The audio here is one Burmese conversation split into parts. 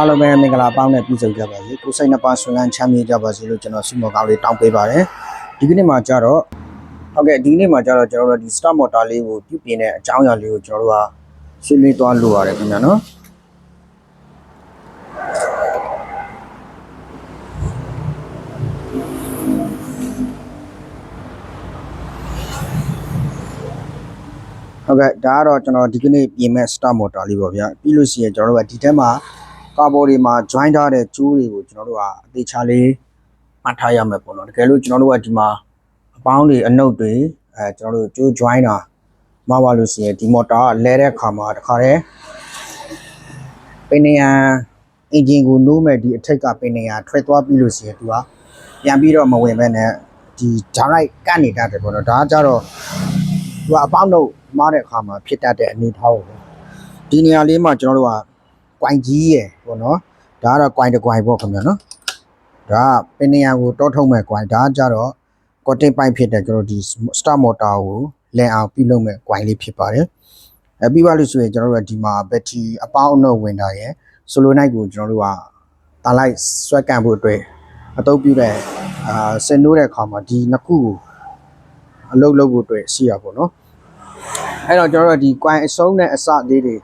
ဟုတ်ကဲ့အားလုံးပဲမင်္ဂလာပေါင်းနဲ့ပြည့်စုံကြပါစေကိုယ်စိတ်နှစ်ပါးဆွေးနွေးချမ်းမြေ့ကြပါစေလို့ကျွန်တော်ဆုမကောင်းလေးတောင်းပေးပါတယ်ဒီကနေ့မှာကြတော့ဟုတ်ကဲ့ဒီကနေ့မှာကြတော့ကျွန်တော်တို့ဒီ start motor လေးကိုပြုပြင်တဲ့အကြောင်းအရာလေးကိုကျွန်တော်တို့ကဆွေးနွေးသွားလိုရတယ်ခင်ဗျာနော်ဟုတ်ကဲ့ဒါကတော့ကျွန်တော်ဒီကနေ့ပြင်မဲ့ start motor လေးပေါ့ဗျာပြီးလို့ရှိရင်ကျွန်တော်တို့ကဒီထဲမှာ ကာဘော်တွေမှာ join ထားတဲ့ကျိုးတွေကိုကျွန်တော်တို့ကအသေးချာလေးမှတ်ထားရမယ်ပေါ့နော်တကယ်လို့ကျွန်တော်တို့ကဒီမှာအပေါင်းတွေအနုပ်တွေအဲကျွန်တော်တို့ကျိုး join တာမှာပါလို့ရှိရင်ဒီ motor ကလဲတဲ့အခါမှာတခါတည်းပင်နေရန်အင်ဂျင်ကိုနိုးမဲ့ဒီအထက်ကပင်နေရန်ထွက်သွားပြီးလို့ရှိရင်သူကပြန်ပြီးတော့မဝင်ဘဲနဲ့ဒီ direct ကတ်နေတတ်တယ်ပေါ့နော်ဒါကကြတော့သူကအပေါင်းတို့မားတဲ့အခါမှာဖြစ်တတ်တဲ့အနေအထားကိုပဲဒီနေရာလေးမှာကျွန်တော်တို့က ကွိုင်ကြီးရယ်ပေါ့နော်ဒါကတော့ကွိုင်တစ်ကွိုင်ပေါ့ခင်ဗျာနော်ဒါကပင်နေရာကိုတောထုတ်မဲ့ကွိုင်ဒါကကြတော့ကော့တင်ပိုင်ဖြစ်တဲ့ကျွန်တော်ဒီ star motor ကိုလဲအောင်ပြုလုပ်မဲ့ကွိုင်လေးဖြစ်ပါတယ်အဲပြီးပါလို့ဆိုရင်ကျွန်တော်တို့ကဒီမှာဘက်ထရီအပေါင်းအနှုတ်ဝင်တာရယ်ဆိုလိုနိုင်ကိုကျွန်တော်တို့ကတာလိုက်ဆွဲကန်ဖို့အတွက်အသုံးပြုတဲ့အာဆင်နိုးတဲ့အခါမှာဒီနှစ်ခုကိုအလုပ်လုပ်ဖို့အတွက်ရှိရပါတော့နော်အဲ့တော့ကျွန်တော်တို့ဒီ coin အစုံးနဲ့အစလေးတွေ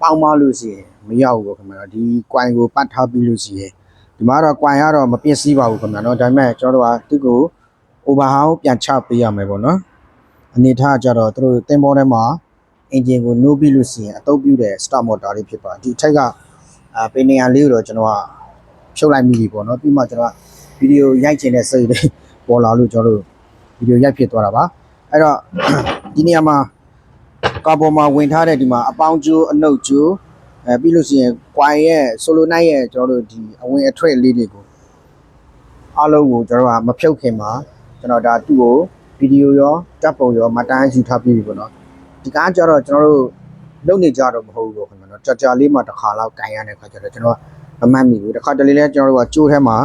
ပေါင်းမလို့ရှိရင် မရဘူးပေါ့ခင်ဗျာဒီ coin ကိုပတ်ထားပြီးလို့ရှိရင်ဒီမှာတော့ coin ကတော့မပြည့်စည်ပါဘူးခင်ဗျာเนาะဒါပေမဲ့ကျွန်တော်တို့ကသူ့ကို overhaul ပြန်ချပေးရမယ်ပေါ့နော်အနေထားကြတော့သူတို့သင်္ဘောထဲမှာ engine ကိုနှိုးပြီးလို့ရှိရင်အသုံးပြုတဲ့ start motor လေးဖြစ်ပါဒီအထက်ကအာပင်နေရလေးကိုတော့ကျွန်တော်ကဖြုတ်လိုက်မိပြီပေါ့နော်ပြီးမှကျွန်တော်ကဗီဒီယိုရိုက်ချင်တဲ့စိတ်လေးပေါ်လာလို့ကျွန်တော်တို့ဗီဒီယိုရိုက်ဖြစ်သွားတာပါအဲ့တော့ ဒီနေရာမှာ ကာပေါ်မှာဝင်ထားတဲ့ဒီမှာအပေါင်းကျိုးအနှုတ်ကျိုး အဲပြီးလို့ရှိရင် coin ရဲ့ဆိုလိုနိုင်ရဲ့ကျွန်တော်တို့ဒီအဝင်အထွက်လေးတွေကိုအားလုံးကိုကျွန်တော်တို့ကမဖြုတ်ခင်မှာကျွန်တော်ဒါသူ့ကိုဗီဒီယိုရောတပ်ပုံရောမတန်းယူထားပြီးပြီပေါ့နော်ဒီကားကျတော့ကျွန်တော်တို့လုံနေကြတော့မဟုတ်ဘူးပေါ့ခင်ဗျာနော်ကြာကြာလေးမှတစ်ခါလောက်ကန်ရတဲ့ခါကျတော့ကျွန်တော်ကမမှတ်မိဘူးတစ်ခါတလေလဲကျွန်တော်တို့ကကျိုးထဲမှာ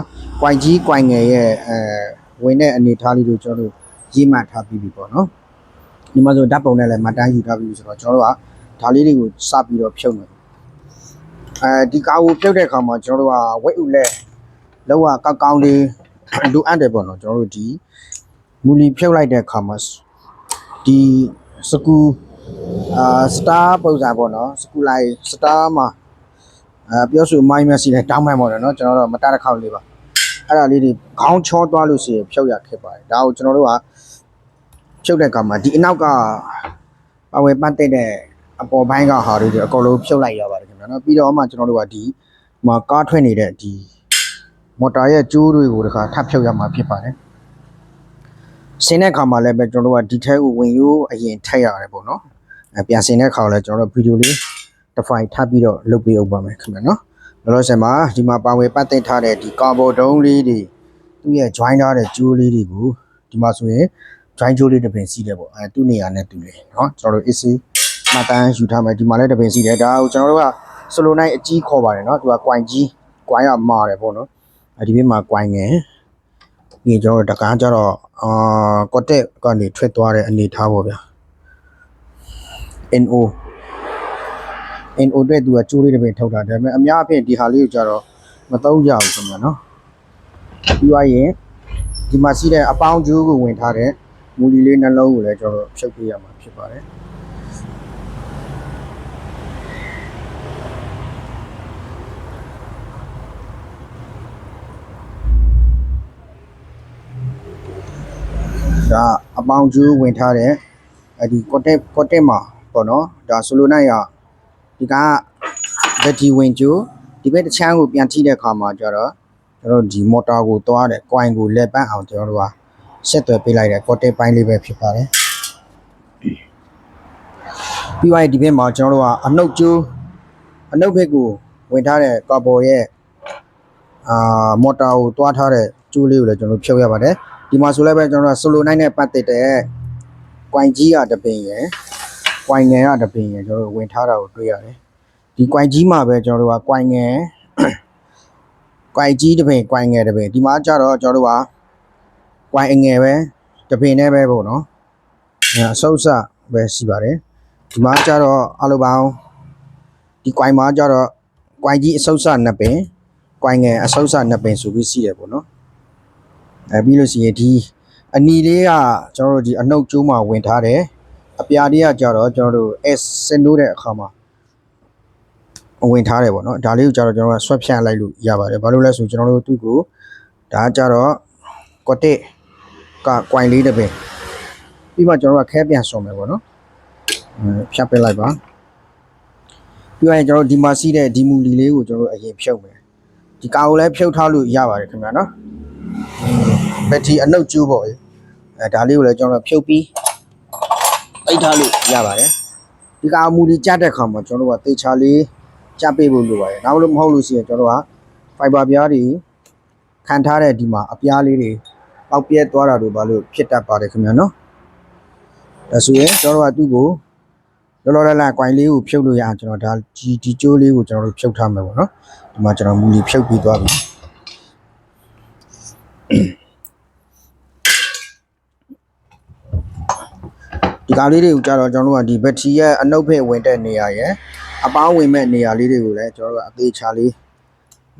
coin ကြီး coin ငယ်ရဲ့အဲဝင်တဲ့အနေထားလေးကိုကျွန်တော်တို့ရေးမှတ်ထားပြီးပြီပေါ့နော်ဒီမှာဆိုဓာတ်ပုံနဲ့လည်းမတန်းယူထားပြီဆိုတော့ကျွန်တော်တို့ကဒါလေးတွေကိုစပြီးတော့ဖြုတ်မယ် အဲဒီကားကိုဖြုတ်တဲ့အခါမှာကျွန်တော်တို့ကဝက်ဥလက်လောက်ကောက်ကောင်းလေးလိုအပ်တယ်ပေါ့နော်ကျွန်တော်တို့ဒီမူလီဖြုတ်လိုက်တဲ့အခါမှာဒီစကူအာစတာပုံစံပေါ့နော်စကူလိုက်စတာမှာအာပြောဆိုမိုင်းမက်ဆီနဲ့တောင်းမှန်ပေါ့နော်ကျွန်တော်တို့မတတ်တဲ့ခေါက်လေးပါအဲ့ဒါလေးတွေခေါင်းချောသွားလို့ရှိရင်ဖြုတ်ရခက်ပါတယ်ဒါကိုကျွန်တော်တို့ကဖြုတ်တဲ့ကောင်မှာဒီအနောက်ကပါဝယ်ပတ်တဲ့တဲ့အပေါ်ပိုင်းကဟာတွေအကုန်လုံးဖြုတ်လိုက်ရပါတယ်ခင် ဗျာနော်ပြီးတော့မှကျွန်တော်တို့ကဒီမှာကားထွက်နေတဲ့ဒီမော်တာရဲ့ကျိုးတွေကိုတခါထပ်ဖြုတ်ရမှာဖြစ်ပါတယ်ဆင်းတဲ့ခါမှာလည်းပဲကျွန်တော်တို့ကဒီထဲကိုဝင်ရိုးအရင်ထည့်ရတယ်ပေါ့နော်အဲပြန်ဆင်းတဲ့ခါလည်းကျွန်တော်တို့ဗီဒီယိုလေးတစ်ဖိုင်ထပ်ပြီးတော့လုပ်ပေးအောင်ပါမယ်ခင်ဗျာနော်လောလောဆယ်မှာဒီမှာပါဝယ်ပတ်တဲ့ထားတဲ့ဒီကာဘောဒုံးလေးတွေသူ့ရဲ့ join ထားတဲ့ကျိုးလေးတွေကိုဒီမှာဆိုရင် join ကြိုးလေးတစ်ပင်စီးတယ်ပေါ့အဲသူ့နေရာနဲ့တူတယ်เนาะကျွန်တော်တို့ AC မှတ်တမ်းယူထားမယ်ဒီမှာလည်းတစ်ပင်စီးတယ်ဒါကိုကျွန်တော်တို့က ဆိုလိုနိုင်အကြီးခေါ်ပါတယ်เนาะသူက coin ကြီး coin ကမာတယ်ပေါ့နော်အဲဒီဘက်မှာ coin ငယ်ဒီကျွန်တော်တို့တကားကျတော့အာကော့တက်ကနေထွက်သွားတဲ့အနေထားပေါ့ဗျာ NO NO အတွက်သူကကျိုးလေးတစ်ပင်ထုတ်တာဒါပေမဲ့အများအပြားဒီဟာလေးကိုကျတော့မသုံးကြဘူးခင်ဗျာเนาะပြီးသွားရင်ဒီမှာရှိတဲ့အပေါင်းကျိုးကိုဝင်ထားတဲ့ မူလီလေးနှလုံးကိုလည်းကျွန်တော်တို့ဖြုတ်ပေးရမှာဖြစ်ပါတယ် ဒါအပေါင်းကျိုးဝင်ထားတဲ့အဲဒီကော့တက်ကော့တက်မှာပေါ့နော်ဒါဆိုလိုနိုင်ရဒီကဘက်ထရီဝင်ကျိုးဒီဘက်တစ်ချမ်းကိုပြန်ထိတဲ့အခါမှာကျတော့ကျွန်တော်တို့ဒီမော်တာကိုသွားတဲ့ coin ကိုလက်ပန်းအောင်ကျွန်တော်တို့ကဆက်သွယ်ပေးလိုက်တဲ့ coating ပိုင်းလေးပဲဖြစ်ပါတယ်ပြီးသွားရင်ဒီဘက်မှာကျွန်တော်တို့ကအနှုတ်ကျိုးအနှုတ်ဘက်ကိုဝင်ထားတဲ့ကာဘော်ရဲ့အာမော်တာကိုတွားထားတဲ့ကျိုးလေးကိုလည်းကျွန်တော်တို့ဖြုတ်ရပါတယ် ဒီမှာဆိုလည်းပဲကျွန်တော်တို့ဆိုလိုနိုင်တဲ့ပတ်သက်တဲ့ coin ကြီးရတပင်ရယ် coin ငယ်ရတပင်ရယ်ကျွန်တော်တို့ဝင်ထားတာကိုတွေ့ရတယ်ဒီ coin ကြီးမှာပဲကျွန်တော်တို့က coin ငယ် coin ကြီးတပင် coin ငယ်တပင်ဒီမှာကျတော့ကျွန်တော်တို့က။ဝိုင်အငယ်ပဲတပင်နဲ့ပဲပေါ့နော်။အဲအဆုပ်စပဲရှိပါတယ်။ဒီမှာကျတော့အလိုပေါင်းဒီကွိုင်မှာကျတော့ကွိုင်ကြီးအဆုတ်စနှစ်ပင်ကွိုင်ငယ်အဆုတ်စနှစ်ပင်ဆိုပြီးစီးတယ်ပေါ့နော် အဲပြီးလို့ရှိရင်ဒီအနီလေးကကျွန်တော်တို့ဒီအနှုတ်ကျိုးမှာဝင်ထားတယ်အပြာလေးကကြတော့ကျွန်တော်တို့ S စင်နိုးတဲ့အခါမှာဝင်ထားတယ်ပေါ့နော်ဒါလေးကိုကြတော့ကျွန်တော်ကဆွဲဖြန့်လိုက်လို့ရပါတယ်ဘာလို့လဲဆိုကျွန်တော်တို့သူ့ကိုဒါကကြတော့ကွတ်တစ်ကကွိုင်လေးတစ်ပင်ပြီးမှကျွန်တော်ကခဲပြန်ဆွံမယ်ပေါ့နော်အဲဖြတ်ပစ်လိုက်ပါပြီးရင်ကျွန်တော်တို့ဒီမှာစီးတဲ့ဒီမူလီလေးကိုကျွန်တော်တို့အရင်ဖြုတ်မယ်ဒီကာကိုလည်းဖြုတ်ထားလို့ရပါတယ်ခင်ဗျာနော် ဘက်ထရီအနှုတ်ကျိုးပေါ့လေအဲဒါလေးကိုလည်းကျွန်တော်တို့ဖြုတ်ပြီးအိတ်ထားလို့ရပါတယ်ဒီကာမူလီကြတဲ့ခါမှာကျွန်တော်တို့ကတေချာလေးကြပေးဖို့လိုပါတယ်နောက်လို့မဟုတ်လို့ရှိရင်ကျွန်တော်တို့ကဖိုင်ဘာပြားတွေခံထားတဲ့ဒီမှာအပြားလေးတွေပေါက်ပြဲသွားတာတို့ဘာလို့ဖြစ်တတ်ပါတယ်ခင်ဗျာနော်ဒါဆိုရင်ကျွန်တော်တို့ကသူ့ကိုလောလောလတ်လတ်ကွိုင်လေးကိုဖြုတ်လို့ရအောင်ကျွန်တော်ဒါဒီဒီကျိုးလေးကိုကျွန်တော်တို့ဖြုတ်ထားမယ်ပေါ့နော်ဒီမှာကျွန်တော်မူလီဖြုတ်ပြီးသွားပြီ ဒီကားလေးတွေကိုကြတော့ကျွန်တော်တို့ကဒီဘက်ထရီရဲ့အနှုတ်ဖက်ဝင်တဲ့နေရာရယ်အပေါင်းဝင်မဲ့နေရာလေးတွေကိုလည်းကျွန်တော်တို့ကအသေးချာလေး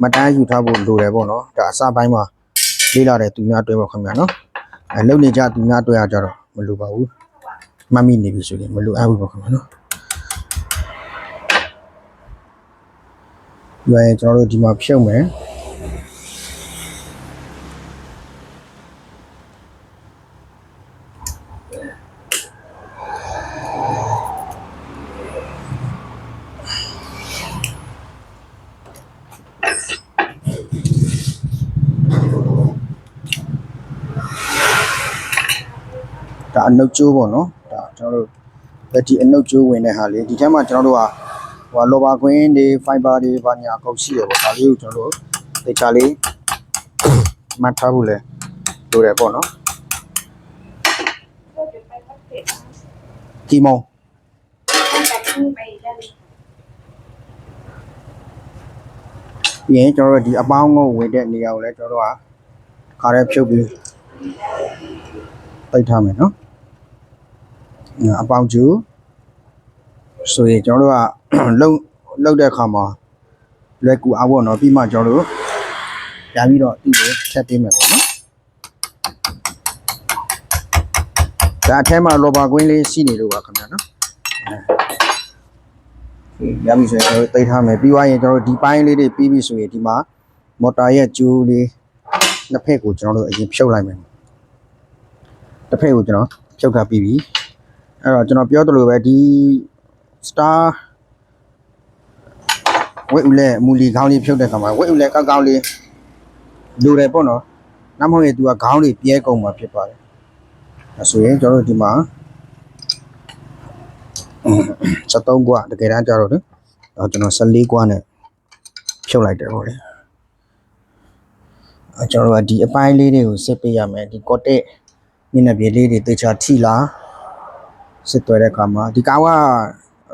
မတန်းယူထားဖို့လိုတယ်ပေါ့နော်ဒါအစပိုင်းမှာလေးလာတဲ့သူများတွဲပေါ့ခင်ဗျာနော်အဲလုံနေကြသူများတွဲရကြတော့မလိုပါဘူးမတ်မိနေပြီဆိုရင်မလိုအပ်ဘူးပေါ့ခင်ဗျာနော်ဒီပိုင်းကျွန်တော်တို့ဒီမှာဖြုတ်မယ် အနှုတ်ကျိုးပေါ့နော်ဒါကျွန်တော်တို့လက်ဒီအနှုတ်ကျိုးဝင်တဲ့ဟာလေးဒီထဲမှာကျွန်တော်တို့ကဟိုလောဘာကွင်းတွေဖိုင်ဘာတွေဘာညာအကုန်ရှိတယ်ပေါ့ဒါလေးကိုကျွန်တော်တို့တေချာလေးမှတ်ထားဖို့လဲလိုတယ်ပေါ့နော်ဒီမောင်ပြီးရင်ကျွန်တော်တို့ဒီအပေါင်းကိုဝင်တဲ့နေရာကိုလည်းကျွန်တော်တို့ကခါရဲဖြုတ်ပြီးပိတ်ထားမယ်နော် အပေါင်းကျူဆိုရင်ကျွန်တော်တို့ကလုံလုံတဲ့အခါမှာလွယ်ကူအောင်ပေါ့နော်ပြီးမှကျွန်တော်တို့ပြန်ပြီးတော့ဒီကိုထပ်ပေးမယ်ပေါ့နော်ဒါအထဲမှာလောဘာကွင်းလေးရှိနေလို့ပါခင်ဗျာနော်အဲရပြီဆိုရင်ကျွန်တော်တို့တိတ်ထားမယ်ပြီးသွားရင်ကျွန်တော်တို့ဒီပိုင်းလေးတွေပြီးပြီဆိုရင်ဒီမှာမော်တာရဲ့ကျိုးလေးနှစ်ဖက်ကိုကျွန်တော်တို့အရင်ဖြုတ်လိုက်မယ်တစ်ဖက်ကိုကျွန်တော်ဖြုတ်ထားပြီးပြီ အဲ့တော့ကျွန်တော်ပြောသလိုပဲဒီ star ဝက်ဦးလဲမူလီခေါင်းလေးဖြုတ်တဲ့ခါမှာဝက်ဦးလဲကောက်ကောက်လေးလိုတယ်ပေါ့နော်နောက်မဟုတ်ရင် तू ကခေါင်းလေးပြဲကုန်မှာဖြစ်ပါတယ်အဲဆိုရင်ကျွန်တော်တို့ဒီမှာ73กว่าတကယ်တမ်းကျတော့လေတော့ကျွန်တော်14กว่าနဲ့ဖြုတ်လိုက်တယ်ပေါ့လေအဲကျွန်တော်တို့ကဒီအပိုင်းလေးတွေကိုစစ်ပေးရမယ်ဒီကော့တက်မျက်နှာပြေလေးတွေတေချာထိလား စစ်သွဲတဲ့ခါမှာဒီကောင်က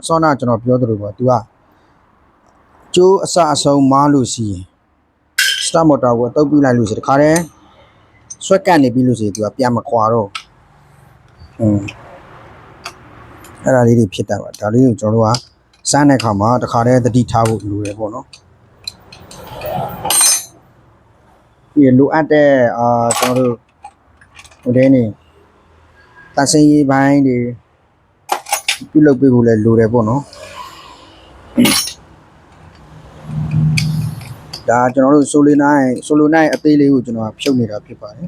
စောနာကျွန်တော်ပြောသလိုပေါ့ तू ကကျိုးအစအဆုံးမားလို့ရှိရင် start motor ကိုအတုပ်ပြလိုက်လို့ရှိရင်တခါတည်းဆွဲကတ်နေပြီလို့ရှိရင် तू ကပြန်မခွာတော့อืมအဲ့ဒါလေးတွေဖြစ်တတ်ပါဒါလေးကိုကျွန်တော်တို့ကစမ်းတဲ့ခါမှာတခါတည်းသတိထားဖို့လိုတယ်ပေါ့နော်ဒီလိုအပ်တဲ့အာကျွန်တော်တို့ဟိုတဲနေတဆင်းရေးပိုင်းတွေ ပြုလုပ်ပေးဖို့လည်းလိုတယ်ပေါ့နော်ဒါကျွန်တော်တို့ဆိုလိုနိုင်ဆိုလိုနိုင်အသေးလေးကိုကျွန်တော်ဖြုတ်နေတာဖြစ်ပါတယ်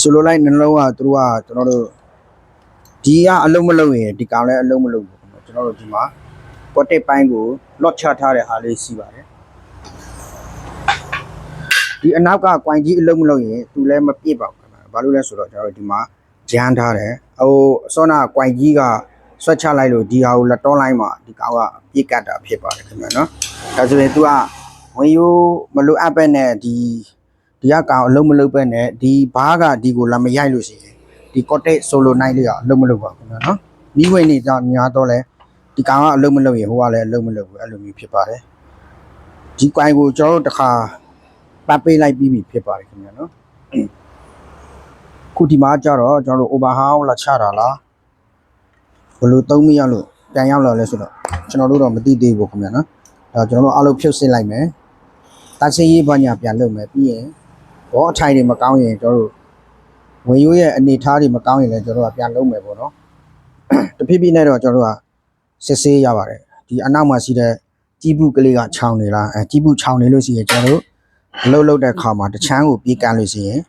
ဆိုလိုလိုက်နှလုံးကသူတို့ကကျွန်တော်တို့ဒီကအလုံးမလုံးရင်ဒီကောင်လည်းအလုံးမလုံးဘူးပေါ့နော်ကျွန်တော်တို့ဒီမှာကွက်တစ်ပိုင်းကို lock ချထားတဲ့ဟာလေးရှိပါတယ်ဒီအနောက်ကကွိုင်ကြီးအလုံးမလုံးရင်သူလည်းမပြည့်ပါဘူးခင်ဗျာဘာလို့လဲဆိုတော့ကျွန်တော်တို့ဒီမှာဂျန်ထားတယ်ဟိုစောနာကွိုင်ကြီးကဆွတ်ချလိုက်လို့ဒီဟာကိုလက်တွန်းလိုက်မှဒီကောင်ကပြည့်ကတ်တာဖြစ်ပါတယ်ခင်ဗျာနော်ဒါဆိုရင် तू ကဝင်ရိုးမလိုအပ်ပဲနဲ့ဒီ ဒီကကောင်အလုံးမလုံးပဲနဲ့ဒီဘားကဒီကိုလာမရိုက်လို့ရှိရင်ဒီကော့တိတ်ဆိုလိုနိုင်လေးကအလုံးမလုံးပါဘူးခင်ဗျာနော်မိဝင်နေကြညာတော့လဲဒီကောင်ကအလုံးမလုံးရင်ဟိုကလည်းအလုံးမလုံးဘူးအဲ့လိုမျိုးဖြစ်ပါတယ်ဒီကွိုင်ကိုကျွန်တော်တို့တစ်ခါပတ်ပေးလိုက်ပြီးပြီဖြစ်ပါတယ်ခင်ဗျာနော်ခုဒီမှာကြတော့ကျွန်တော်တို့ overhaul လာချတာလားဘယ်လိုသုံးမရလို့ပြန်ရောက်လာလဲဆိုတော့ကျွန်တော်တို့တော့မသိသေးဘူးခင်ဗျာနော်ဒါကျွန်တော်တို့အလုပ်ဖြုတ်ဆင်းလိုက်မယ်တဆင်းရေးဘာညာပြန်လုပ်မယ်ပြီးရင် ဘောအထိုင်တွေမကောင်းရင်ကျွန်တော်တို့ဝင်ရိုးရဲ့အနေထားတွေမကောင်းရင်လည်းကျွန်တော်တို့ကပြန်လုံးမယ်ပေါ့နော်တဖြည်းဖြည်းနဲ့တော့ကျွန်တော်တို့ကစစ်ဆေးရပါတယ်ဒီအနောက်မှာရှိတဲ့ကြီးပုကလေးကခြောင်နေလားအဲကြီးပုခြောင်နေလို့ရှိရင်ကျွန်တော်တို့အလုပ်လုပ်တဲ့ခါမှာတချမ်းကိုပြေးကန်လို့ရှိရင်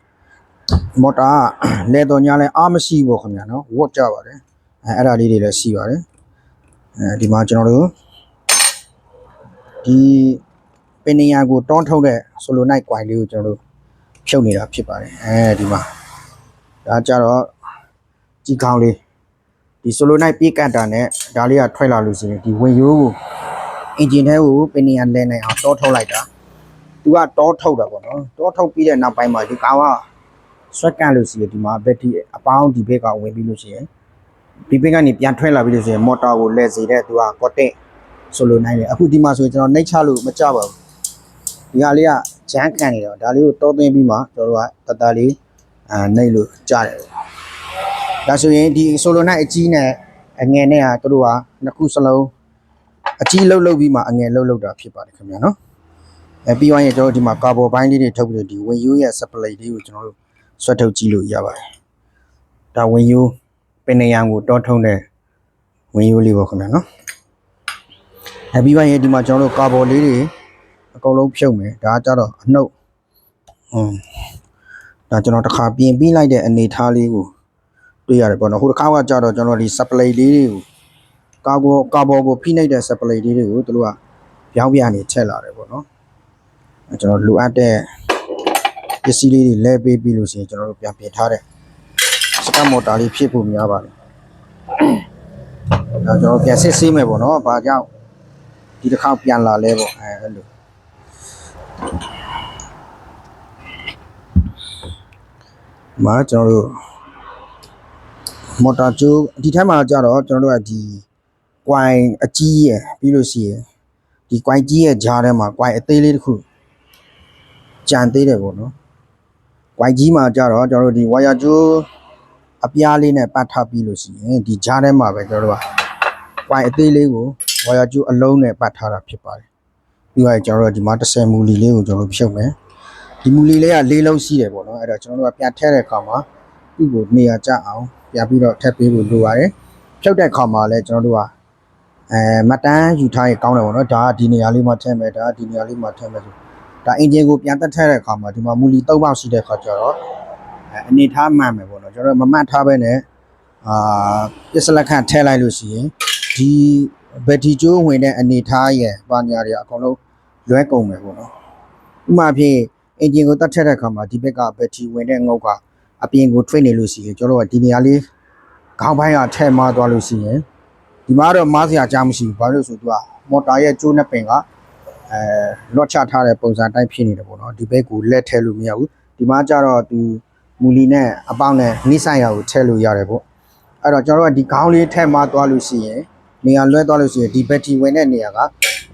မော်တာကလဲတော်ညာလဲအားမရှိဘူးခင်ဗျာနော်ဝတ်ကြပါတယ်အဲအဲ့ဒါလေးတွေလည်းရှိပါတယ်အဲဒီမှာကျွန်တော်တို့ဒီပင်နေရကိုတောင်းထုတ်တဲ့ဆိုလိုနိုင်ကွိုင်လေးကိုကျွန်တော်တို့ ဖြုတ်နေတာဖြစ်ပါတယ်အဲဒီမှာဒါကြတော့ကြီးကောင်းလေးဒီဆိုလိုနိုင်ပြေးကတ်တာနဲ့ဒါလေးကထွက်လာလို့ရှိရင်ဒီဝင်ရိုးကိုအင်ဂျင်ထဲကိုပင်နေရလဲနေအောင်တောထုတ်လိုက်တာသူကတောထုတ်တာပေါ့နော်တောထုတ်ပြီးတဲ့နောက်ပိုင်းမှာဒီကောင်ကဆွက်ကန့်လို့ရှိရင်ဒီမှာဘက်ထရီအပေါင်းဒီဘက်ကဝင်ပြီးလို့ရှိရင်ဒီဘက်ကနေပြန်ထွက်လာပြီးလို့ရှိရင်မော်တာကိုလဲစေတဲ့သူကကော့တက်ဆိုလိုနိုင်တယ်အခုဒီမှာဆိုရင်ကျွန်တော်နှိတ်ချလို့မကြပါဘူးဒီဟာလေးက ဂျမ်းကန်နေတော့ဒါလေးကိုတောသွင်းပြီးမှကျွန်တော်တို့ကတတလေးအာနှိပ်လို့ကြားတယ်ဒါဆိုရင်ဒီဆိုလိုနိုင်အကြီးနဲ့အငယ်နဲ့ဟာတို့ကနှစ်ခုစလုံးအကြီးလှုပ်လှုပ်ပြီးမှအငယ်လှုပ်လှုပ်တာဖြစ်ပါတယ်ခင်ဗျာနော်အဲပြီးသွားရင်ကျွန်တော်တို့ဒီမှာကာဗွန်ဘိုင်းလေးတွေထုတ်ပြီးတော့ဒီဝင်ယူရဲ့ supply လေးကိုကျွန်တော်တို့ဆွတ်ထုတ်ကြည့်လို့ရပါတယ်ဒါဝင်ယူပင်နေရန်ကိုတောထုံးတဲ့ဝင်ယူလေးပေါ့ခင်ဗျာနော်အဲပြီးသွားရင်ဒီမှာကျွန်တော်တို့ကာဗွန်လေးတွေ အကုန်လုံးဖြုတ်မယ်ဒါကကြတော့အနှုတ်อืมဒါကျွန်တော်တစ်ခါပြင်ပြီးလိုက်တဲ့အနေထားလေးကိုတွေ့ရတယ်ပေါ့နော်ဟိုတစ်ခါကကြတော့ကျွန်တော်ဒီ supply လေးတွေကိုကာဘောကာဘောကိုဖိနှိပ်တဲ့ supply လေးတွေကိုသူတို့ကပြောင်းပြနေထည့်လာတယ်ပေါ့နော်အဲကျွန်တော်လိုအပ်တဲ့ပစ္စည်းလေးတွေလဲပေးပြီးလို့ရှိရင်ကျွန်တော်တို့ပြန်ပြင်ထားတဲ့စကတ်မော်တာလေးဖြစ်ဖို့များပါတယ်ဒါကျွန်တော်ပြန်စစ်ဆေးမယ်ပေါ့နော်ဘာကြောင့်ဒီတစ်ခါပြန်လာလဲပေါ့အဲအဲ့လို မှာကျွန်တော်တို့မော်တာကျိုးဒီထက်မှာကြတော့ကျွန်တော်တို့ကဒီကွိုင်အကြီးရယ်ပြီးလို့ရှိရင်ဒီကွိုင်ကြီးရဲ့ဂျားထဲမှာကွိုင်အသေးလေးတစ်ခုကြံသေးတယ်ပေါ့နော်ကွိုင်ကြီးမှာကြတော့ကျွန်တော်တို့ဒီဝါယာကျိုးအပြားလေးနဲ့ပတ်ထားပြီးလို့ရှိရင်ဒီဂျားထဲမှာပဲကျွန်တော်တို့ကကွိုင်အသေးလေးကိုဝါယာကျိုးအလုံးနဲ့ပတ်ထားတာဖြစ်ပါတယ်ပြီးတော့ကျွန်တော်တို့ဒီမှာ30မူလီလေးကိုကျွန်တော်တို့ဖြုတ်မယ် ဒီမူလီလေးကလေးလုံးရှိတယ်ပေါ့နော်အဲ့တော့ကျွန်တော်တို့ကပြန်ထည့်တဲ့အခါမှာသူ့ကိုနေရာကျအောင်ပြန်ပြီးတော့ထည့်ပေးဖို့လိုပါတယ်ဖြုတ်တဲ့အခါမှာလည်းကျွန်တော်တို့ကအဲမတန်းယူထားရင်ကောင်းတယ်ပေါ့နော်ဒါကဒီနေရာလေးမှာထည့်မယ်ဒါကဒီနေရာလေးမှာထည့်မယ်ဆိုဒါအင်ဂျင်ကိုပြန်တက်ထည့်တဲ့အခါမှာဒီမှာမူလီ၃ပေါက်ရှိတဲ့အခါကျတော့အဲအနေထားမှန်မယ်ပေါ့နော်ကျွန်တော်တို့မမှတ်ထားဘဲနဲ့အာပစ္စလက်ခန့်ထည့်လိုက်လို့ရှိရင်ဒီဘက်ထရီကျိုးဝင်တဲ့အနေထားရဲ့ပါညာတွေအကုန်လုံးလွဲကုန်မယ်ပေါ့နော်ဥပမာဖြင့် အင်ဂျင်ကိုတတ်ထက်တဲ့အခါမှာဒီဘက်ကဘက်ထရီဝင်တဲ့ငုတ်ကအပြင်ကိုထွေးနေလို့ရှိရင်ကျွန်တော်တို့ကဒီနေရာလေးခေါင်းပိုင်းကထဲမှာသွားလို့ရှိရင်ဒီမှာတော့မားစရာအကြောင်းမရှိဘူးဘာလို့လဲဆိုတော့သူကမော်တာရဲ့ကျိုးနှစ်ပင်ကအဲလော့ချထားတဲ့ပုံစံတိုင်းဖြစ်နေတယ်ပေါ့နော်ဒီဘက်ကိုလက်ထဲလို့မရဘူးဒီမှာကျတော့သူမူလီနဲ့အပေါင်းနဲ့နိဆိုင်ရာကိုထည့်လို့ရတယ်ပေါ့အဲ့တော့ကျွန်တော်တို့ကဒီခေါင်းလေးထဲမှာသွားလို့ရှိရင်နေရာလွဲသွားလို့ရှိရင်ဒီဘက်ထရီဝင်တဲ့နေရာက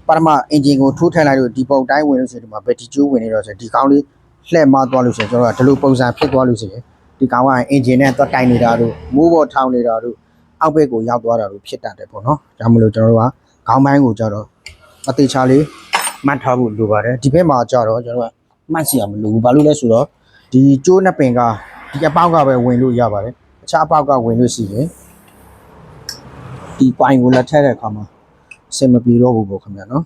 ပထမအင်ဂျင်ကိုထိုးထည့်လိုက်လို့ဒီပုံတိုင်းဝင်လို့ဆိုရင်ဒီမှာဘက်ထရီကျိုးဝင်နေတော့ဆိုဒီကောင်းလေးလှည့်မသွားလို့ဆိုရင်ကျွန်တော်ကဒီလိုပုံစံဖြစ်သွားလို့ဆိုရင်ဒီကောင်ကအင်ဂျင်နဲ့သွားတိုင်နေတာတို့မိုးပေါ်ထောင်နေတာတို့အောက်ဘက်ကိုရောက်သွားတာတို့ဖြစ်တတ်တယ်ပေါ့နော်ဒါမှမဟုတ်ကျွန်တော်တို့ကခေါင်းပိုင်းကိုကြတော့အသေးချာလေးမှတ်ထားဖို့လိုပါတယ်ဒီဘက်မှာကြတော့ကျွန်တော်ကမှတ်စီရမလိုဘူးဘာလို့လဲဆိုတော့ဒီကျိုးနှစ်ပင်ကဒီအပေါက်ကပဲဝင်လို့ရပါတယ်အခြားအပေါက်ကဝင်လို့ရှိရင်ဒီပွိုင်ကိုလက်ထည့်တဲ့အခါမှာ အဆင်မပြေတော့ဘူးပေါ့ခင်ဗျာနော်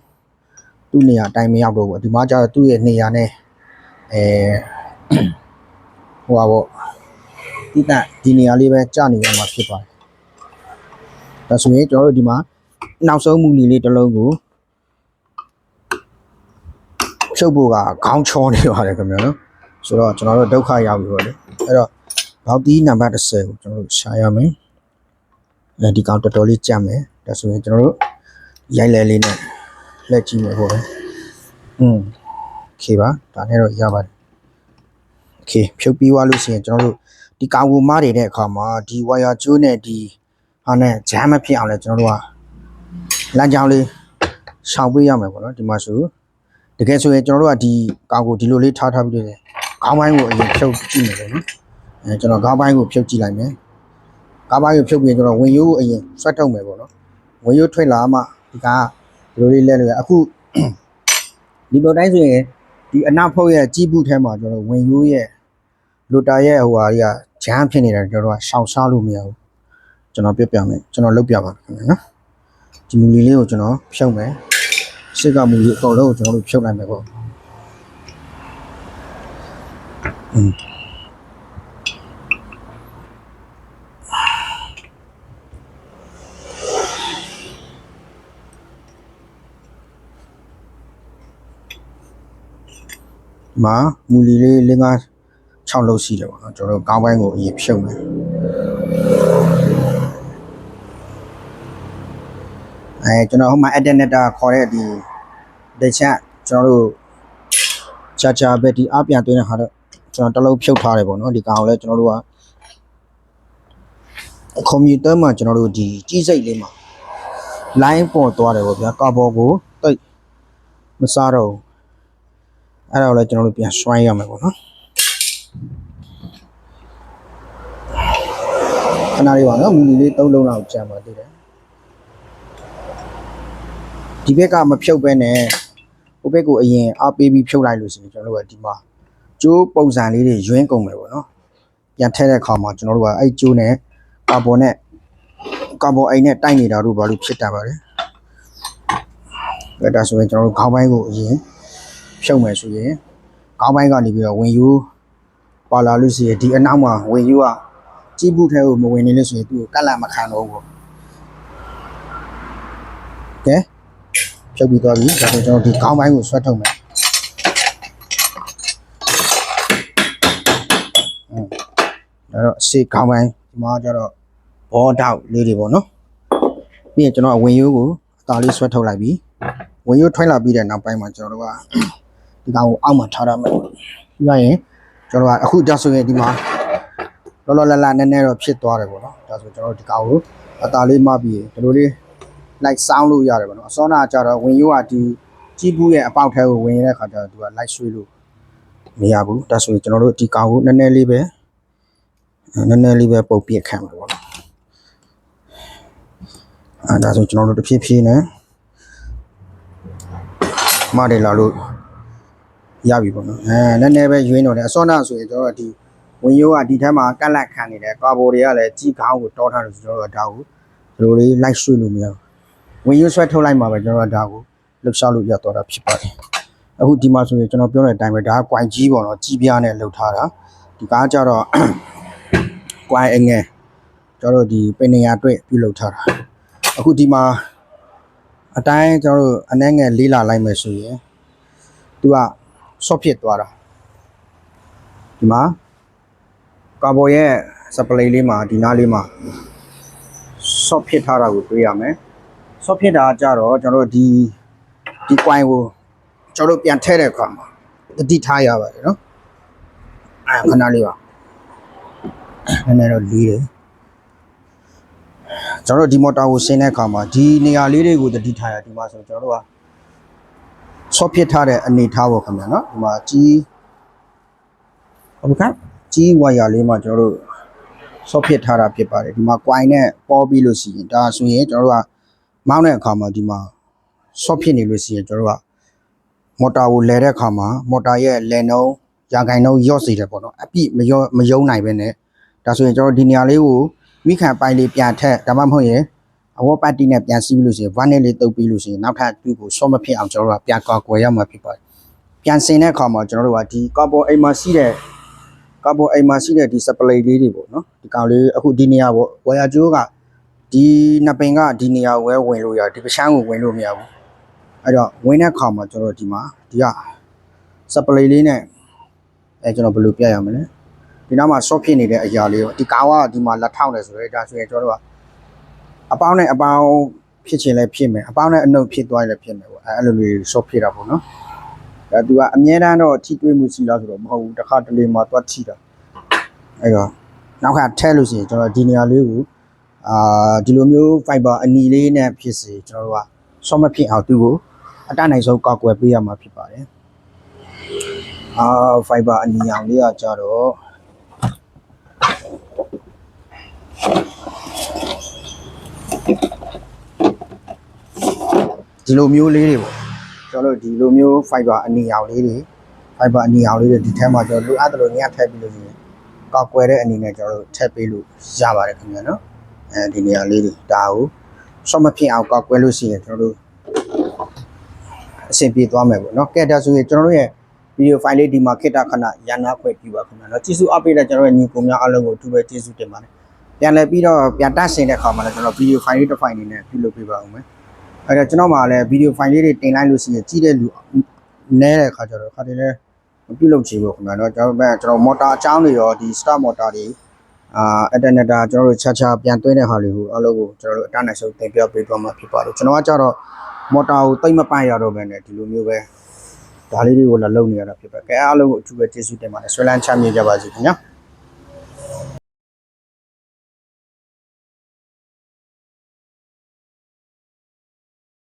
သူ့နေရာအတိုင်းမရောက်တော့ဘူးဒီမှာကျတော့သူ့ရဲ့နေရာနဲ့အဲဟိုပါပေါ့ဒီတဒီနေရာလေးပဲကြာနေရမှာဖြစ်ပါတယ်ဒါဆိုရင်ကျွန်တော်တို့ဒီမှာနောက်ဆုံးမူလီလေးတစ်လုံးကိုဖြုတ်ဖို့ကခေါင်းချောနေပါတယ်ခင်ဗျာနော်ဆိုတော့ကျွန်တော်တို့ဒုက္ခရောက်ပြီပေါ့လေအဲ့တော့ဘောက်တီးနံပါတ်30ကိုကျွန်တော်တို့ရှာရမယ်အဲဒီကောင်တော်တော်လေးကြက်မယ်ဒါဆိုရင်ကျွန်တော်တို့ ရိုက်လဲလေးနဲ့ လက်ကြည့်မယ်ပေါ့ဗျ။อืมโอเคပါဒါနဲ့တော့ရပါတယ်။ Okay ဖြုတ်ပြီးသွားလို့ရှိရင်ကျွန်တော်တို့ ဒီကောင်ကိုမားနေတဲ့အခါမှာဒီဝါယာကျိုးနဲ့ဒီဟာနဲ့ဂျမ်းမဖြစ်အောင်လဲကျွန်တော်တို့ကလမ်းကြောင်းလေးရှောင်ပေးရမယ်ပေါ့နော်ဒီမှာဆိုတကယ်ဆိုရင်ကျွန်တော်တို့ကဒီကောင်ကိုဒီလိုလေးထားထားပြီးတော့ခေါင်းပိုင်းကိုအရင်ဖြုတ်ကြည့်မယ်ပေါ့နော်အဲကျွန်တော်ခေါင်းပိုင်းကိုဖြုတ်ကြည့်လိုက်မယ်ခေါင်းပိုင်းကိုဖြုတ်ပြီးကျွန်တော်ဝင်ရိုးကိုအရင်ဆွတ်ထုတ်မယ်ပေါ့နော်ဝင်ရိုးထွက်လာမှ ဒီကောင်ကဒီလိုလေးလဲလို့ရအခုဒီလိုတိုင်းဆိုရင်ဒီအနောက်ဖုတ်ရဲ့ကြီးပုထဲမှာကျွန်တော်ဝင်ရိုးရဲ့လိုတာရဲ့ဟိုဟာကြီးကဂျမ်းဖြစ်နေတာကျွန်တော်တို့ကရှောင်ရှားလို့မရဘူးကျွန်တော်ပြပြမယ်ကျွန်တော်လုပ်ပြပါမယ်ခင်ဗျာနော်ဒီမူလီလေးကိုကျွန်တော်ဖြုတ်မယ်စစ်ကမူလီအကုန်လုံးကိုကျွန်တော်တို့ဖြုတ်လိုက်မယ်ပေါ့อืม မာမူလီလေး၄၅6လုံးရှိတယ်ပေါ့နော်ကျွန်တော်တို့ကောင်းပိုင်းကိုအရင်ဖြုတ်မယ်အဲကျွန်တော်ဟိုမှာ alternator ခေါ်တဲ့ဒီတချက်ကျွန်တော်တို့ချာချာပဲဒီအပြန်သွင်းတဲ့ဟာတော့ကျွန်တော်တစ်လုံးဖြုတ်ထားတယ်ပေါ့နော်ဒီကောင်ကိုလည်းကျွန်တော်တို့ကကွန်ပျူတာမှာကျွန်တော်တို့ဒီကြီးစိတ်လေးမှာ line ပေါ်သွားတယ်ပေါ့ဗျာကာဘောကိုတိတ်မစားတော့ဘူး အဲ့ဒါကိုလည်းကျွန်တော်တို့ပြန်ဆွိုင်းရမယ်ပေါ့နော်ခဏလေးပါနော်မူလီလေး၃လုံးလောက်ကြံပါသေးတယ်ဒီဘက်ကမဖြုတ်ပဲနဲ့ဟိုဘက်ကိုအရင်အပေးပြီးဖြုတ်လိုက်လို့ရှိရင်ကျွန်တော်တို့ကဒီမှာကျိုးပုံစံလေးတွေရွင်းကုန်မယ်ပေါ့နော်ပြန်ထည့်တဲ့အခါမှာကျွန်တော်တို့ကအဲ့ကျိုးနဲ့ကာဗွန်နဲ့ကာဗွန်အိမ်နဲ့တိုက်နေတာတို့ဘာလို့ဖြစ်တာပါလဲဒါဆိုရင်ကျွန်တော်တို့ခေါင်းပိုင်းကိုအရင် ဖြုတ်မယ်ဆိုရင်ခေါင်းပိုင်းကနေပြီးတော့ဝင်ယူပါလာလို့ရှိရင်ဒီအနောက်မှာဝင်ယူကကြီးပုထဲကိုမဝင်နေလို့ဆိုရင်သူ့ကိုကတ်လက်မခံတော့ဘူးပေါ့ကဲဖြုတ်ပြီးသွားပြီဒါဆိုကျွန်တော်ဒီခေါင်းပိုင်းကိုဆွဲထုတ်မယ်အဲ့ဒါတော့စေခေါင်းပိုင်းဒီမှာကျတော့ဘောတောက်လေးတွေပေါ့နော်ပြီးရင်ကျွန်တော်အဝင်ယူကိုအသာလေးဆွဲထုတ်လိုက်ပြီဝင်ယူထွင်းလာပြီးတဲ့နောက်ပိုင်းမှာကျွန်တော်တို့က ဒီကောင်ကိုအောက်မှာထားရမယ်ပြီးရရင်ကျွန်တော်ကအခုဒါဆိုရင်ဒီမှာလောလောလတ်လတ်နည်းနည်းတော့ဖြစ်သွားတယ်ပေါ့နော်ဒါဆိုကျွန်တော်တို့ဒီကောင်ကိုအသာလေးမပြီးရင်ဒီလိုလေးလိုက်စောင်းလို့ရတယ်ပေါ့နော်အစောနာကျတော့ဝင်ယူကဒီကြီးပူးရဲ့အပေါက်ထဲကိုဝင်ရတဲ့ခါကျတော့သူကလိုက်ဆွေးလို့မရဘူးဒါဆိုရင်ကျွန်တော်တို့ဒီကောင်ကိုနည်းနည်းလေးပဲနည်းနည်းလေးပဲပုတ်ပြစ်ခံမှာပေါ့နော်အဲဒါဆိုကျွန်တော်တို့တစ်ဖြည်းဖြည်းနဲ့မတယ်လာလို့ ရပြီပေါ့နော်အဲနည်းနည်းပဲရွေးတော့တယ်အစောနာဆိုရင်ကျွန်တော်တို့ဒီဝင်ရိုးကဒီထက်မှာကက်လက်ခံနေတယ်ကာဘိုတွေကလည်းကြီးခေါင်းကိုတောထားလို့ကျွန်တော်တို့ကဒါကိုဒီလိုလေးလိုက်ရွှေ့လို့မရဘူးဝင်ရိုးဆွဲထုတ်လိုက်မှာပဲကျွန်တော်တို့ကဒါကိုလှုပ်ရှားလို့ရတော့တာဖြစ်ပါတယ်အခုဒီမှာဆိုရင်ကျွန်တော်ပြောတဲ့အတိုင်းပဲဒါက quite ကြီးပေါ့နော်ကြီးပြားနဲ့လှုပ်ထားတာဒီကားကြတော့ quite အငယ်ကျွန်တော်တို့ဒီပင်နေရအတွက်ပြုလုပ်ထားတာအခုဒီမှာအတိုင်းကျွန်တော်တို့အနှဲငယ်လေးလာလိုက်မယ်ဆိုရင်သူက ဆော့ဖြစ်သွားတာဒီမှာကာဗွန်ရဲ့စပလိလေးမှာဒီနားလေးမှာဆော့ဖြစ်ထားတာကိုတွေ့ရမယ်ဆော့ဖြစ်တာကကြတော့ကျွန်တော်တို့ဒီဒီ coin ကိုကျွန်တော်တို့ပြန်ထည့်တဲ့အခါမှာတတိထားရပါတယ်နော်အဲခဏလေးပါနည်းနည်းတော့လေးတယ်ကျွန်တော်တို့ဒီမော်တာကိုဆင်းတဲ့အခါမှာဒီနေရာလေးတွေကိုတတိထားရဒီမှာဆိုကျွန်တော်တို့က ဆော့ဖြစ်ထားတဲ့အနေထားပေါ့ခင်ဗျာနော်ဒီမှာကြီးဟုတ်ကဲ့ကြီးဝါယာလေးမှာကျွန်တော်တို့ဆော့ဖြစ်ထားတာဖြစ်ပါတယ်ဒီမှာ coin နဲ့ပေါ်ပြီးလို့ရှိရင်ဒါဆိုရင်ကျွန်တော်တို့ကမောင်းတဲ့အခါမှာဒီမှာဆော့ဖြစ်နေလို့ရှိရင်ကျွန်တော်တို့ကမော်တာကိုလဲတဲ့အခါမှာမော်တာရဲ့လဲနှုံးရာဂိုင်နှုံးရော့စေတယ်ပေါ့နော်အပြည့်မရောမယုံနိုင်ပဲနဲ့ဒါဆိုရင်ကျွန်တော်ဒီနေရာလေးကိုမိခံပိုင်းလေးပြန်ထက်ဒါမှမဟုတ်ရင် အဝတ်ပတ်တီနဲ့ပြန်စီးပြီးလို့ရှိရင်ဗန်နဲ့လေးတုပ်ပြီးလို့ရှိရင်နောက်ထပ်သူ့ကိုဆော့မဖြစ်အောင်ကျွန်တော်တို့ကပြန်ကောက်ွယ်ရမှာဖြစ်ပါတယ်ပြန်စင်တဲ့အခါမှာကျွန်တော်တို့ကဒီကာဗွန်အိမ်မှာရှိတဲ့ကာဗွန်အိမ်မှာရှိတဲ့ဒီစပလိတ်လေးတွေပေါ့နော်ဒီကောင်လေးအခုဒီနေရာပေါ့ဝယ်ရကျိုးကဒီနှစ်ပင်ကဒီနေရာဝဲဝင်လို့ရဒီပရှမ်းကိုဝင်လို့မရဘူးအဲ့တော့ဝင်တဲ့အခါမှာကျွန်တော်ဒီမှာဒီကစပလိတ်လေးနဲ့အဲကျွန်တော်ဘယ်လိုပြရမလဲဒီနောက်မှာ short ဖြစ်နေတဲ့အရာလေးကိုဒီကားကဒီမှာလက်ထောက်နေဆိုရဲဒါဆိုရင်ကျွန်တော်တို့က အပေါင်းနဲ့အပေါင်းဖြစ်ချင်လဲဖြစ်မယ်အပေါင်းနဲ့အနှုတ်ဖြစ်သွားရင်လည်းဖြစ်မယ်ပေါ့အဲအဲ့လိုလေး short ဖြစ်တာပေါ့နော်ဒါသူကအမြဲတမ်းတော့ထိတွေ့မှုရှိလားဆိုတော့မဟုတ်ဘူးတစ်ခါတလေမှသွားထိတာအဲ့တော့နောက်ခါထည့်လို့ရှိရင်ကျွန်တော်ဒီနေရာလေးကိုအာဒီလိုမျိုး fiber အနီလေးနဲ့ဖြစ်စေကျွန်တော်တို့ကဆော့မဖြစ်အောင်သူ့ကိုအတတ်နိုင်ဆုံးကောက်ွယ်ပေးရမှာဖြစ်ပါတယ်အာ fiber အနီအောင်လေးကကြတော့ ဒီလိုမျိုးလေးတွေပေါ့ကျွန်တော်တို့ဒီလိုမျိုး fiber အနီအောင်လေးတွေ fiber အနီအောင်လေးတွေဒီထဲမှာကျွန်တော်လိုအပ်တယ်လို့ညှပ်ထည့်ပြီးလို့ရှိရင်ကောက်ွယ်တဲ့အနေနဲ့ကျွန်တော်တို့ထည့်ပေးလို့ရပါတယ်ခင်ဗျာနော်အဲဒီနေရာလေးတွေဒါကိုဆော့မဖြစ်အောင်ကောက်ွယ်လို့ရှိရင်ကျွန်တော်တို့အဆင်ပြေသွားမယ်ပေါ့နော်ကဲဒါဆိုရင်ကျွန်တော်တို့ရဲ့ဗီဒီယိုဖိုင်လေးဒီမှာခေတ္တခဏရန်နာခွင့်ပြုပါခင်ဗျာနော်ကျေးဇူးအပ်ပေးတဲ့ကျွန်တော်ရဲ့ညီကိုများအားလုံးကိုအထူးပဲကျေးဇူးတင်ပါတယ်ပြန်လည်ပြီးတော့ပြန်တက်ဆင်တဲ့အခါမှာလည်းကျွန်တော်ဗီဒီယိုဖိုင်လေးတစ်ဖိုင်နေနဲ့ပြုလုပ်ပေးပါဦးမယ် အဲ့တော့ကျွန်တော်မှလည်းဗီဒီယိုဖိုင်လေးတွေတင်လိုက်လို့ရှိရင်ကြည့်တဲ့လူနဲတဲ့အခါကျတော့ခါတည်းလဲ မပြုလုပ်ချင်ဘူးခင်ဗျာเนาะကျွန်တော်တို့ကျွန်တော်မော်တာအကြောင်းတွေရောဒီ start မော်တာတွေအာအတနတာကျွန်တော်တို့ခြားခြားပြန်သွင်းတဲ့ဟာတွေကိုအလုပ်ကိုကျွန်တော်တို့အတန်းနိုင်ဆုံးသင်ပြပေးသွားမှာဖြစ်ပါတယ်ကျွန်တော်ကကြတော့မော်တာကိုတိတ်မပန့်ရတော့ဘဲနဲ့ဒီလိုမျိုးပဲဒါလေးတွေကိုလည်းလုပ်နေရတာဖြစ်ပါတယ်ကဲအားလုံးကိုအထူးပဲကျေးဇူးတင်ပါတယ်ဆွဲလန်းချမ်းမြေကြပါစေခင်ဗျာ